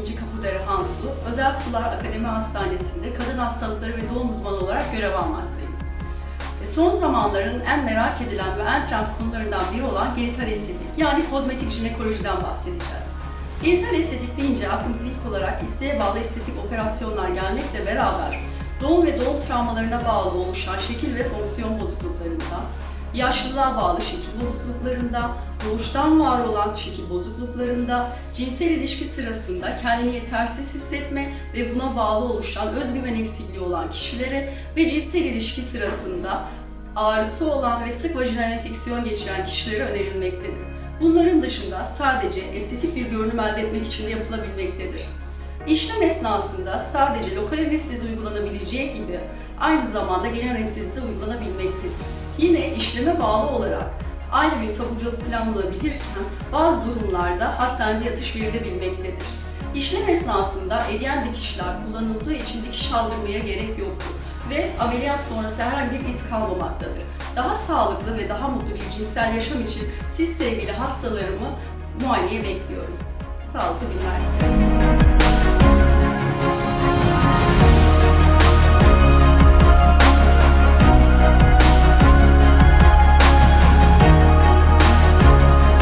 İnci Kapudere Hansu, Özel Sular Akademi Hastanesi'nde kadın hastalıkları ve doğum uzmanı olarak görev almaktayım. E, Son zamanların en merak edilen ve en trend konularından biri olan genital estetik yani kozmetik jinekolojiden bahsedeceğiz. Genital estetik deyince aklımıza ilk olarak isteğe bağlı estetik operasyonlar gelmekle beraber doğum ve doğum travmalarına bağlı oluşan şekil ve fonksiyon bozukluklarında, yaşlılığa bağlı şekil bozukluklarında, doğuştan var olan şekil bozukluklarında, cinsel ilişki sırasında kendini yetersiz hissetme ve buna bağlı oluşan özgüven eksikliği olan kişilere ve cinsel ilişki sırasında ağrısı olan ve sık vajinal enfeksiyon geçiren kişilere önerilmektedir. Bunların dışında sadece estetik bir görünüm elde etmek için de yapılabilmektedir. İşlem esnasında sadece lokal anestezi uygulanabileceği gibi aynı zamanda genel anestezi de uygulanabilmektedir. Yine işleme bağlı olarak aynı gün taburculuk planlanabilirken bazı durumlarda hastanede yatış verilebilmektedir. İşlem esnasında eriyen dikişler kullanıldığı için dikiş aldırmaya gerek yoktur ve ameliyat sonrası herhangi bir iz kalmamaktadır. Daha sağlıklı ve daha mutlu bir cinsel yaşam için siz sevgili hastalarımı muayeneye bekliyorum. Sağlıklı günler dilerim.